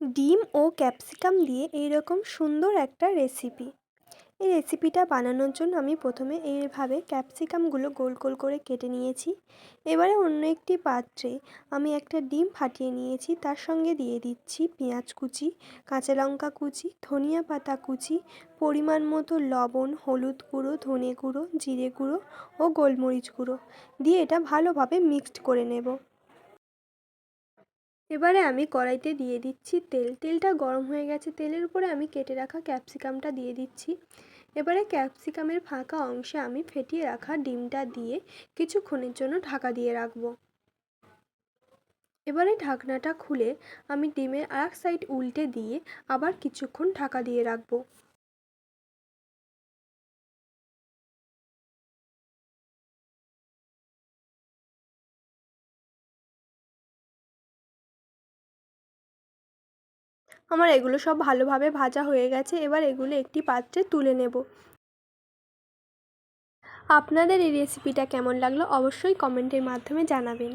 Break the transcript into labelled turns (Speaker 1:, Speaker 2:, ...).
Speaker 1: ডিম ও ক্যাপসিকাম দিয়ে এইরকম সুন্দর একটা রেসিপি। এই রেসিপিটা বানানোর জন্য আমি প্রথমে এইভাবে ক্যাপসিকামগুলো গোল গোল করে কেটে নিয়েছি। এবারে অন্য একটি পাত্রে আমি একটা ডিম ফাটিয়ে নিয়েছি, তার সঙ্গে দিয়ে দিচ্ছি পেঁয়াজ কুচি, কাঁচা লঙ্কা কুচি, ধনিয়া পাতা কুচি, পরিমাণ মতো লবণ, হলুদ গুঁড়ো, ধনে গুঁড়ো, জিরে গুঁড়ো ও গোলমরিচ গুঁড়ো। দিয়ে এটা ভালোভাবে মিক্সড করে নেব। এবারে আমি কড়াইতে দিয়ে দিচ্ছি তেল। তেলটা গরম হয়ে গেছে। তেলের উপরে আমি কেটে রাখা ক্যাপসিকামটা দিয়ে দিচ্ছি। এবারে ক্যাপসিকামের ফাঁকা অংশে আমি ফেটিয়ে রাখা ডিমটা দিয়ে কিছুক্ষণের জন্য ঢাকা দিয়ে রাখব। এবারে ঢাকনাটা খুলে আমি ডিমের আর সাইড উল্টে দিয়ে আবার কিছুক্ষণ ঢাকা দিয়ে রাখব। আমার এগুলো সব ভালোভাবে ভাজা হয়ে গেছে, এবার এগুলো একটি পাত্রে তুলে নেব। আপনাদের এই রেসিপিটা কেমন লাগল অবশ্যই কমেন্টের মাধ্যমে জানাবেন।